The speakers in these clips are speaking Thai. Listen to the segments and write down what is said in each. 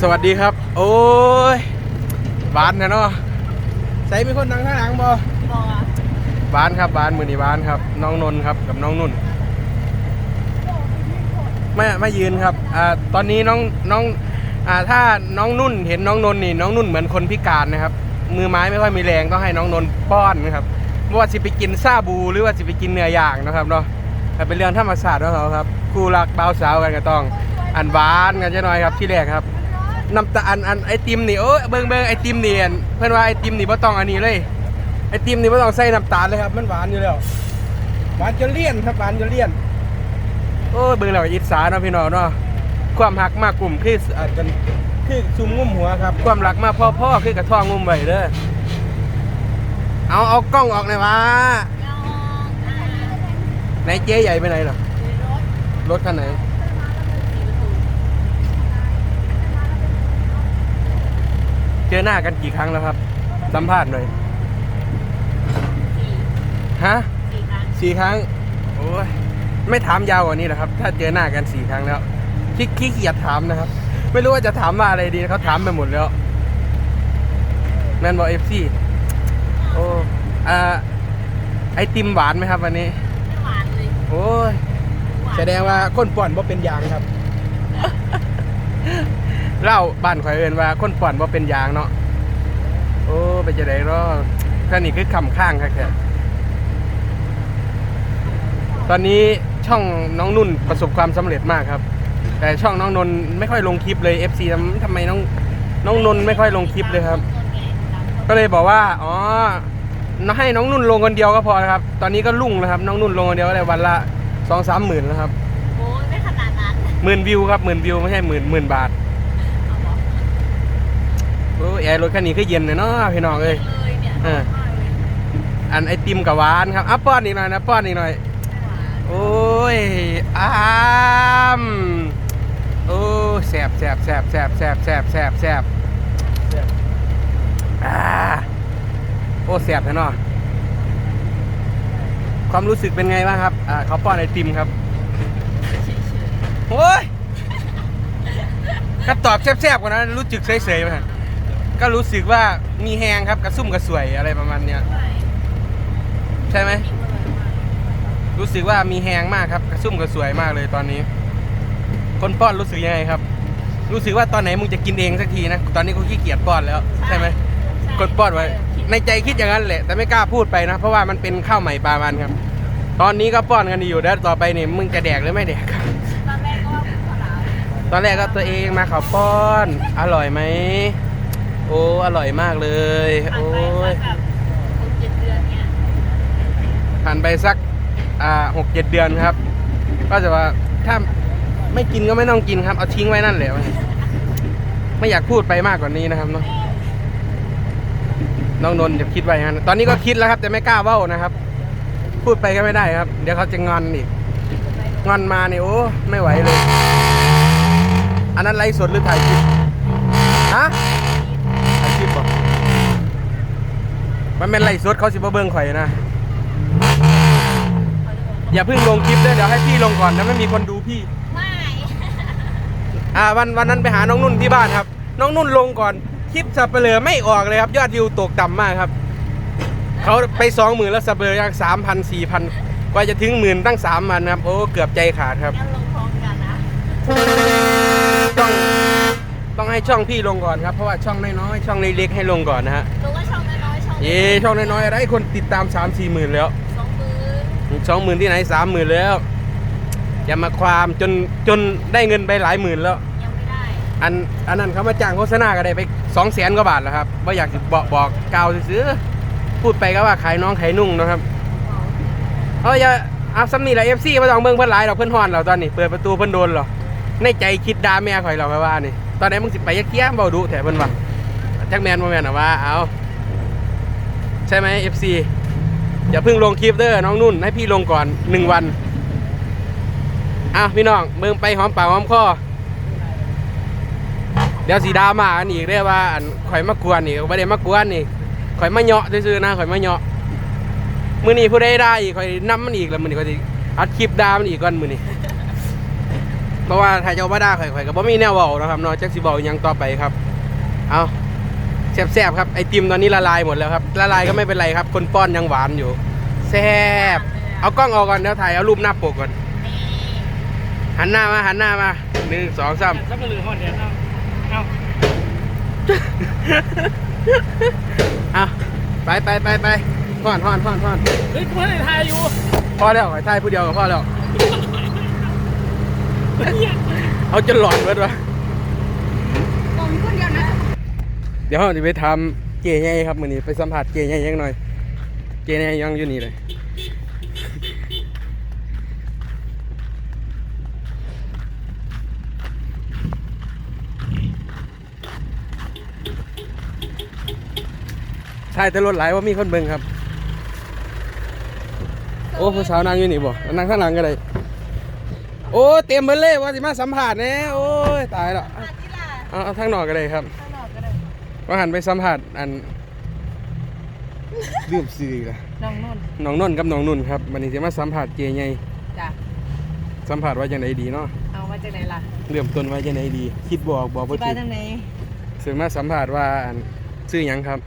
สวัสดีครับ โอ้ยบานนะเนาะใส่มีคนนั่งข้างหลังบ่บอกบานครับบานมือนี่บานครับ น้องนนท์ครับกับน้องนุ่นไม่ไม่ยืนครับอ่าตอนนี้น้องน้องอ่าถ้าน้องนุ่นเห็นน้องนนท์นี่น้องนุ่นเหมือนคนพิการนะครับ มือไม้ไม่ค่อยมีแรงต้องให้น้องนนท์ป้อนนะครับไม่ว่าสิไปกินซาบูหรือว่าสิไปกินเนื้อย่างนะครับเนาะแต่เป็นเรื่องธรรมศาสตร์ของเขาครับคู่รักบ่าวสาวกันก็ต้อง อันบานกันจะหน่อยครับที่แรกครับ น้ำตาลอันไอติมนี่โอ้ยเบิ่งเบิ่งไอติมนี่อันเพื่อนว่าไอติมนี่บ่ต้องอันนี้เลย ไอติมนี่บ่ต้องใส่น้ำตาลเลยครับ มันหวานอยู่แล้วหวานจนเลี่ยนครับหวานจนเลี่ยนโอ้ยเบิ่งแล้วก็อิจฉาเนาะพี่น้องเนาะความหักมากกลุ่มคืออาจจะคือซุมงุ่มหัวครับ ความรักมากพ่อๆคือกระท่องงุ่มไว้เด้อเอาเอากล้องออกหน่อยวะน้องอ่าไหนเจ๊ใหญ่ไปไหนเหรอรถรถคันไหน เจอหน้ากันกี่ครั้งแล้วครับ สัมภาษณ์หน่อยสี่ฮะสี่ครั้งสี่ครั้ง โอ้ย ไม่ถามยาวกว่านี้นะครับ ถ้าเจอหน้ากันสี่ครั้งแล้วขี้ขี้เกียจถามนะครับ ไม่รู้ว่าจะถามว่าอะไรดีเขาถามไปหมดแล้วแมนบอกเอฟซีโอ้อ่าไอติมหวานไหมครับวันนี้ ไม่หวานเลย โอ้ยหวานแสดงว่าคนป่อนว่าเป็นยางครับ เล่าบ้านข่อยเอินว่าคนป่อนว่าเป็นยางเนาะโอ้ไปจะได้รอท่านี่คือคำข้างครับแค่ตอนนี้ช่องน้องนุ่นประสบความสำเร็จมากครับ แต่ช่องน้องนนท์ไม่ค่อยลงคลิปเลย FC ทำทำไมน้องน้องนนท์ไม่ค่อยลงคลิปเลยครับ ก็เลยบอกว่าอ๋อให้น้องนุ่นลงคนเดียวก็พอนะครับ ตอนนี้ก็ลุ่งแล้วครับ น้องนุ่นลงคนเดียวก็ได้วันละสองสามหมื่นแล้วครับโอ้ยไม่ขนาดนั้นหมื่นวิวครับหมื่นวิวไม่ใช่หมื่นหมื่นบาทเอาบอก โอ้แอร์รถคันนี้ก็เย็นเลยเนาะพี่น้องเอ้ยเลยเนี่ยเออมากเลยอันไอติมกับหวานครับอะป้อนอีกหน่อยนะป้อนอีกหน่อยไม่หวานโอ้ยอามโอ้แสบแสบแสบแสบแสบแสบแสบแสบแสบอ่าโอ้แสบแท้เนาะความรู้สึกเป็นไงบ้างครับอ่าเขาป้อนไอติมครับเฉยโอ้ยก็ตอบแซ่บๆกว่านั้นรู้สึกเฉยๆไปฮะ ก็รู้สึกว่ามีแหงครับกระซุ่มกระสวยอะไรประมาณเนี้ยๆไม่ใช่ไหมกินเลยมากรู้สึกว่ามีแหงมากครับ กระซุ่มกระสวยมากเลยตอนนี้ คนป้อนรู้สึกยังไงครับ รู้สึกว่าตอนไหนมึงจะกินเองสักทีนะตอนนี้กูขี้เกียจป้อนแล้วใช่ไหมใช่กดป้อนไว้คิดในใจคิดอย่างนั้นแหละ แต่ไม่กล้าพูดไปนะ เพราะว่ามันเป็นข้าวใหม่ปลามันครับ ตอนนี้ก็ป้อนกันอยู่แล้วต่อไปนี่มึงจะแดกหรือไม่แดกครับตอนแรกก็ว่าเป็นข้าวหลามตอนแรกก็ตัวเองมาขอป้อน อร่อยไหม โอ้ อร่อยมากเลย ผ่านโอ้ไปสัยกแบบหกเจ็ดเดือนเนี่ยผ่านไปสักอ่าหกเจ็ดเดือนครับ ก็จะว่าถ้าไม่กินก็ไม่ต้องกินครับ เอาทิ้งไว้นั่นแหละไม่อยากพูดไปมากกว่านี้นะครับเนาะน้องนนท์จะคิดไว้อย่างนั้นตอนนี้ก็คิดแล้วครับแต่ไม่กล้าเว้านะครับ พูดไปก็ไม่ได้ครับ เดี๋ยวเขาจะงอนอีก งอนมาเนี่ยโอ้ไม่ไหวเลย อันนั้นไลฟ์สดหรือถ่ายคลิปฮะ ถ่ายคลิปบ่มันเป็นไลฟ์สดเขาสิบ่เบิ่งข่อยนะ อย่าเพิ่งลงคลิปด้วยเดี๋ยวให้พี่ลงก่อนแล้วไม่มีคนดูพี่ ไม่ อ่าวันวันนั้นไปหาน้องนุ่นที่บ้านครับ น้องนุ่นลงก่อน คลิปสับเปลือไม่ออกเลยครับ ยอดวิวตกต่ำมากครับ เขาไปสองหมื่นแล้วสับเปลือยังสามพันสี่พันกว่าจะถึงหมื่นตั้งสามพันครับ โอ้ เกือบใจขาดครับงั้นลงพร้อมกันนะต้อง ต้องให้ช่องพี่ลงก่อนครับ เพราะว่าช่องน้อยๆช่องเล็กๆให้ลงก่อนนะฮะลงก็ช่องน้อยๆช่องเย่ช่องน้อยๆอะไรคนติดตามสามสี่หมื่นแล้วสองมือสองหมื่นที่ไหนสามหมื่นแล้วอย่ามาความจนจนได้เงินไปหลายหมื่นแล้ว ยังไม่ได้อันอันนั้นเขามาจ้างโฆษณาก็ได้ไปสองแสนกว่าบาทแล้วครับว่าอยากจะบอกบอกกล่าวซื้อๆพูดไปก็ว่าขายน้องขายนุ่งนะครับเอ้ยอย่าเอาซัมนี่แหละเอฟซีมาต้องเบิ่งเพิ่นหลายเราเพิ่นฮอนเราตอนนี้เปิดประตูเพิ่นโดนเหรอในใจคิดด่าแม่ข่อยเราก็ว่านี่ ตอนไหนมึงสิไปยักเกี้ยเบาดุแถเพิ่นว่าจักแมนบ่แมนหรอว่าเอาใช่ไหมเอฟซีอย่าเพิ่งลงคลิปเด้อน้องนุ่น ให้พี่ลงก่อนหนึ่งวันอ้าวพี่น้องเบิ่งไปหอมปากหอมคอเดี๋ยวสีดามากันอีกได้ว่าอันข่อยมากวนนี่ไม่ได้มากวนนี่ข่อยมาเหาะซื่อๆนะข่อยมาเหาะมือนี้ผู้ใดได้อีกข่อยนำมันอีกแล้วมือนี้ข่อยอัดคลิปดามันอีกก่อนมือนี้ เพราะว่าถ้าเจ้าบ่ด่าข่อยข่อยก็บ่มีแนวเว้านะครับเนาะจักสิเว้าหยังต่อไปครับ เอาแซ่บๆครับไอติมตอนนี้ละลายหมดแล้วครับละลายก็ไม่เป็นไรครับ คนป้อนยังหวานอยู่แซ่บเอากล้องออกก่อนเดี๋ยวถ่ายเอารูปหน้าปกก่อนนี่หันหน้ามาหันหน้ามาหนึ่งสองสามสับปะรดห่อนเดียวเอาเอาเอาไปไปไปไปพ่อนพ่อนพ่อนพ่อนเฮ้ยกูไม่ได้ทายอยู่พอแล้วข่อยถ่ายผู้เดียวก็พอแล้ว เอาจนหลอนเบิดวะมองคนเดียวนะเดี๋ยวเราจะไปทำเจใหญ่ครับมือนี้ไปสัมผัสเจใหญ่ยังหน่อย เจใหญ่ยังอยู่นี่เลยใช่แต่รถไหลายว่ามีคนเบิ่งครับ โอ้ผู้สาวนางอยู่นี่บ่นั่งข้างหลังก็ได้ โอ้เต็มเบิดเลยว่าสิมาสัมผัสแน่โอ้ยตายแล้วมาที่ลาเอาเอาทางนอกก็ได้ครับข้างนอกก็ได้ว่าหันไปสัมผัสอันลืมซื้ออีกละน้องนุ่นน้องนนท์กับน้องนุ่นครับวันนี้จะมาสัมผัสเจไงจ้ะสัมผัสว่าจังไดดีเนาะเอามาจากไหนล่ะเริ่มต้นว่าจังไดดี คิดบอกบอกบ่ที่บ้าถูนกทางไหนซึ่งมาสัมผัสว่าอันซื้อหยังครับ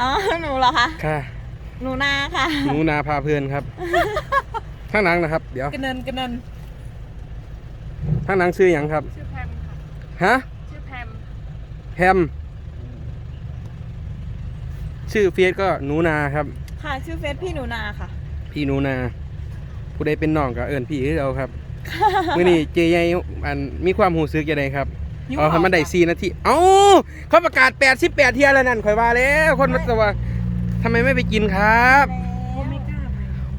อ๋อหนูเหรอคะค่ะ หนูนาค่ะหนูนาพาเพื่อนครับ ข้างหลังนะครับ เดี๋ยวกระเนินกระเนินข้างหลังซื้อหยังครับ ชื่อแพมค่ะ ฮะ ชื่อแพม แฮม ชื่อเฟียสก็หนูนาครับ ค่ะ ชื่อเฟซพี่หนูนาค่ะ พี่หนูนา ผู้ใดเป็นน้องก็เอิ้นพี่คือเอาครับมื่อนี้เจใหญ่อันมีความหูซึกยังไงครับยุ่งเอาให้มันได้ออกค่ะ สี่นาทีเอ้าเขาประกาศ 88 เที่ยแล้วนั่นข่อยว่าแล้ว คนมันจะว่าทำไมไม่ไปกินครับไม่กล้าไป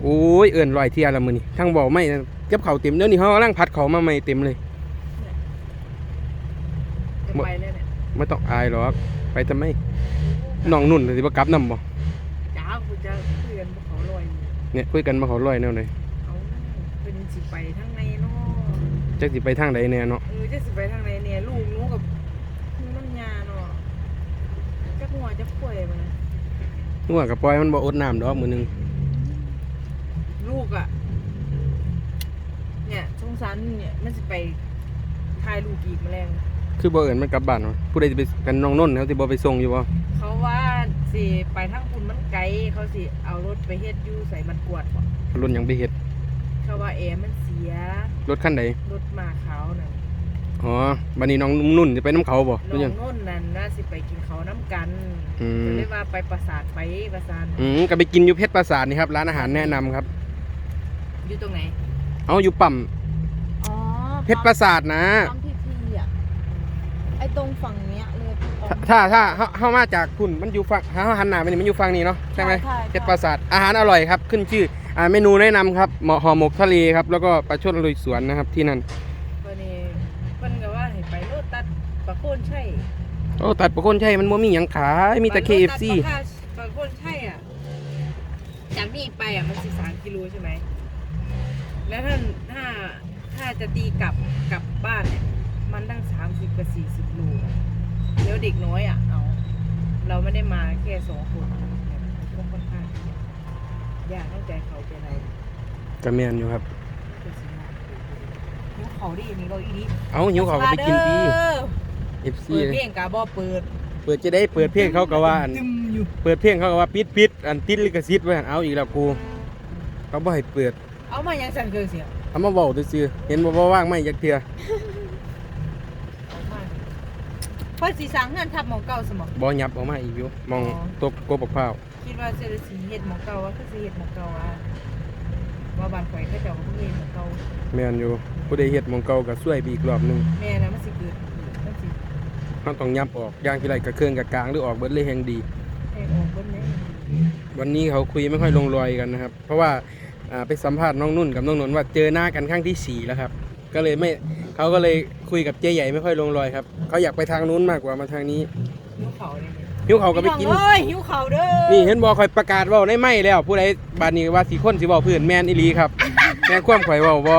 โอ้ยเอิ้นลอยเที่ยแล้วมื้อนี้ทั้งบอกไม่นะเก็บเขาวเต็มเดี๋ยวนี้เขากำลังพัดเขามาใหม่เต็มเลยจะไปเลยเนี่ยไม่ต้องอายหรอกไปทำไมน้องนุ่นสิบ่กลับนำบ่จ้ากูจะคุยกันบนเขาลอยอยู่เนี่ยคุยกันมาเขาลอยแนวไหนเอาเป็นสิไปทางในเนาะจักสิไปทางใดแน่เนาะเออจะสิไปทางไหนเนี่ยลูกหนูกับหนูน้ำยาเนาะจักหัวจักป่วยมันนะงัวกับปล่อยมันบ่อดน้ำดอกมื้อหนึง ลูกอะ เนี่ยสงสารเนี่ยมันสิไปทายลูกอีกแมลงคือบ่เอิ้นมันกลับบ้านวะผู้ใดสิไปกันน้องนุ่นเขาสิบ่ไปส่งอยู่บ่เขาว่าสิไปทางคุณมันไกลเขาสิเอารถไปเฮ็ดอยู่ใส่มันกวดบ่รถหยังไปเฮ็ดเขาว่าแอร์มันเสียรถคันใดรถมาเขาน่ะอ๋อบัดนี้น้องนุ่นจะไปน้ำเขาบ่น้หรืออยังงนุ่นนั่นน่าสิไปกินเขาวน้ำกันอืก็มเลยว่าไปปราสาทไปปราสาทอืมก็ไปกินอยู่เพชรปราสาทนี่ครับร้านอาหารแนะนำครับ อยู่ตรงไหน เอาอยู่ปั๊มอ๋อเพชรปราสาทนะ ปั๊มพีทีอะ ไอตรงฝั่งเนี้ยเลยปั๊ม ถ้าถ้าถ้าเข้ามาจากคุณมันอยู่ฝั่งถ้าหันหน้าไปนี่มันอยู่ฝั่งนี้เนาะใช่ไหมใช่ใช่ เพชรปราสาทอาหารอร่อยครับ ขึ้นชื่ออ่าเมนูแนะนำครับเหมาะห่อหมกทะเลครับแล้วก็ปลาช่อนลุยสวนนะครับที่นั่นวันนี้เพิ่นก็ว่าให้ไปโลตัดปะโคนใช่โอ้ตัดปลาคนใช่มันบ่มีหยังขายมีแต่ KFC ปะโคนใช่อะจากนี่ไปอะมันสิสามกิโลใช่ไหม แล้วถ้าถ้าถ้าจะตีกลับกลับบ้านเนี่ย มันตั้งสามสิบกับสี่สิบโลอะแล้วเด็กน้อยอะ เอา เราไม่ได้มาแค่สองคนเนี่ยก็ค่อนข้างยากตั้งใจเขาใจเราก็แม่นอยู่ครับเป็นสิมาหิวเขาดิมีเราอีดิเอาหิวเขาวก็ไปกินดีเด้อ FC เปิดเพลงกาบ่เปิด เปิดจะได้เปิดเพลงเขาก็ว่าอันตึมอยู่เปิดเพลงเขาก็ว่าปิดปิดอันติดลิขสิทธิ์ไว้หั่นเอาอีกแล้วกูเขาบ่ให้เปิด เอามายังสั่นเกินเสียงเอามาเว้าซื่อๆเห็นบ่ว่าว่างไม่จักเทื่อเอามาเพิ่นสิสร้างเฮือนทับหมองเก่าสมองบ่ยับออกมาอีกอยู่มองอ๋อตกกบบักพร้าวคิดว่าเจริญสีเฮ็ดหมองเก่าว่าคือสิเฮ็ดหมองเก่าว่าว่าบ้านข่อยเขาเจ้าก็เฮ็ดหมองเก่าแม่นอยู่ผู้ใดเฮ็ดหมองเก่าก็ช่วยไปอีกรอบหนึงแม่นะมันสิเกิดมันสิเราต้องยับออกอย่างที่ไรก็เครื่องกับกลางหรือออกเบิดเลยแห่งดี ให้ออกเบิ่นแหน่วันนี้เขาคุยไม่ค่อยลงรอยกันนะครับ เพราะว่าอ่า ไปสัมภาษณ์น้องนุ่นกับน้องนนท์ว่าเจอหน้ากันครั้งที่สี่แล้วครับ ก็เลยไม่เขาก็เลยคุยกับเจ๊ใหญ่ไม่ค่อยลงรอยครับเขาอยากไปทางนู้นมากกว่ามาทางนี้หิวเขาเนี่ยหิวเขาก็ไปกินเอ้ยหิวเขาเด้อนี่เห็นบอคอยประกาศเว่าในไม่แล้ว ผู้ใดบานนี้ว่าสีคนสิเว่าพื้นแมนอีหลีครับแมนความข่อยเว่าบอ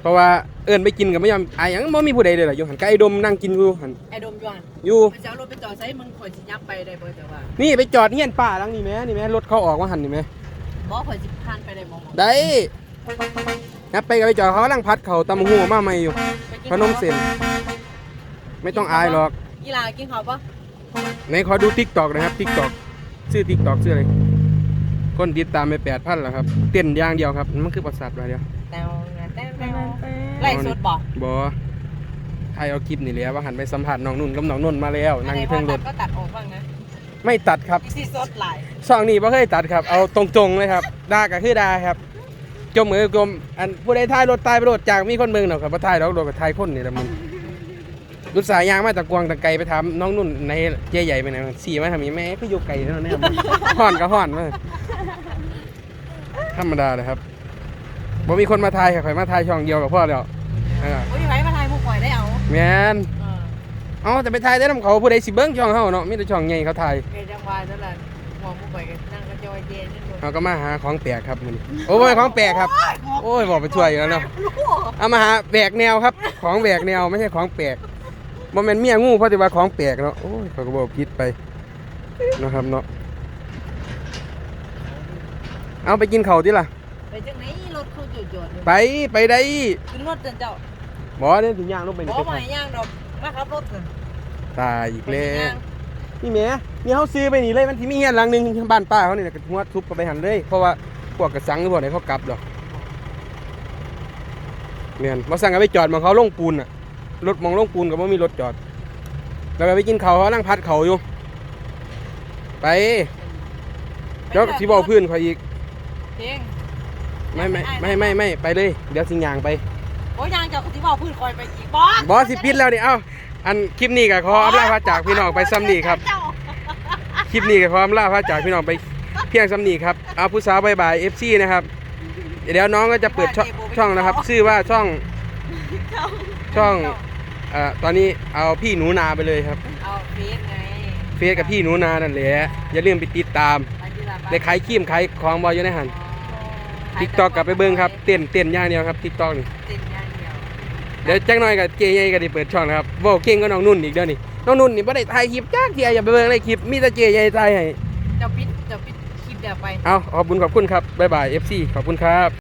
เพราะว่าเอิญไปกินกับไม่ยอมอายหยังบ่มีผู้ใดเลยล่ะอยู่หันใกล้ดมนั่งกินอยู่หันไอ้ดมยวนอยู่มันจะเอารถไปจอดใส่มึงข่อยสิยับไปได้บ่แต่ว่านี่ไปจอดเฮียนป่าหลังนี่แม่นี่แม่รถเขาออกมาหันนี่แม่ บ่ข่อยสิผ่านไปได้บ่ได้งับไปกับไปจอดเขากำลังพัดเขาตำหูมาใหม่อยู่ไปกิขนมเส้นไม่ต้องอายหรอกกีฬากินข้าวปะไหนขอดูทิกตอกนะครับทิกตอกชื่อทิกตอกชื่ออะไรคนติดตามไปแปดพันแล้วครับ เต้นอย่างเดียวครับ มันคือประสาทอะไรเดียวแต้วแต้วแต้วไล่สดบอกบอไทยเอาคลิปนี่แหล้วว่าหันไปสัมผัสน้องนุ่นกับน้องนุ่นมาแล้วนั่งอยู่พอเทิงรตัถดก็ตัดออกบ้างนะ ไม่ตัดครับที่สดหลายช่องนี้ไม่เคยตัดครับ เอาตรงๆเลยครับด่าก็คือด่าครับ จมมือกลมอันผู้ใดท้ายรถตายไปรถจากมีคนเมืองหรอกครับว่าท้ายรถรถกับท้ายคนนี่แหละมันรุดสายยางมาตะกวางตะไกไปถามน้องนุ่นในเจ๊ใหญ่ไปไหนสี่มาทำนี้แม่ก็อยู่ไกลเท่านั้นครับห่อนก็ห่อนมาธรรมดาเลยครับบ่มีคนมาทายค่ะข่อยมาทายช่องเดียวกับพ่อแล้วอ่าโอ้ยไว้มาทายมุกปล่อยได้เอาแมน เออเอาแต่ไปทายได้น้ำเขาผู้ใดสิเบิ้งช่องเฮาเนาะมีแต่ช่องใหญ่เขาทายเกจังหวะนั่นแหละมองมุกปล่อยกันนั่งกระจอยเจนนี่ดูเขาก็มาหาของแปลกครับมื้อนี้โอ้ไม่ของแปลกครับ โอ้ยบอกไปช่วยอยู่แล้วเนาะเอามาหาแบกแนวครับ ของแบกแนวไม่ใช่ของแปลกบ่แม่นเมียงูเพราะที่ว่าของแปลกเนาะโอ้ยเขาก็บอกผิดไปเนาะครับเนาะเอาไปกินข้าวดิล่ะ ไปจังไหนรถเขาจอดจอดไปไปได้ขึ้นรถเดินเจ้าบ่เนี่ยถึงย่างลงไปบนี่อกไปมาทางให้ย่างดอก มาขับรถเถอะตายอีกไปแล้สิย่าวงนี่แหม่มีเฮาซื้อไปนี่เลยมันสิมีเฮียนหลังหนึงบ้านป้าเขานี่น่ะก็หัวทุบก็ไปหันเลย เพราะว่าพวกกระสังหรือพวกไหนเขากลับดอกแม่นบ่สั่งก็ไปจอดหมองเขาลงปูนน่ะรถหมองลงปูนก็บ่มีรถจอด แล้วก็ไปกินข้าวเขานั่งพัดเขาอยู่ไปเดี๋ยวสิบอกเพื่อนเขาอีกเองไม่ไม่ไม่ไม่ไม่ไปเลย เดี๋ยวสิย่างไป โอ้ยย่างเจ้าที่บอกพื้นคอยไปอีกบอสบอสสิปิดแล้วนี่เอ้าอันคลิปนี้ก็ขออำลาพระจากพี่น้องไปซ้ำนี่ครับเจ้าคลิปนี้ก็ขออำลาพระจากพี่น้องไปเพียงซ้ำนี่ครับเอาผู้สาวบายบายเอฟซีนะครับเดี๋ยวน้องก็จะเปิดช่องช่องนะครับ ชื่อว่าช่องช่องเอ่อตอนนี้เอาพี่หนูนาไปเลยครับเอาเฟสไงเฟซกับพี่หนูนานั่นแหละอย่าลืมไปติดตามไปที่ร้านได้ขายครีมขายของบอยอยู่ในหันทิกตอกกลับไปเบิ้งครับเต้นเต้นอย่างเดียวครับทิกตอกนี่ติดอย่าง เดียวเดี๋ยวจักหน่อยกับเจใหญ่ก็ได้เปิดช่องนะครับเว้าเก่งก็น้องนุ่นอีกเด้อนี่น้องนุ่นนี่บ่ได้ถ่ายคลิปจ้าเทียอย่าไปเบิ่งในคลิปมีแต่เจใหญ่ถ่ายให้เจ้าปิดเจ้าปิดคลิปเดี๋ยวไป เอาขอบคุณขอบคุณครับบ๊ายบาย FC ขอบคุณครับ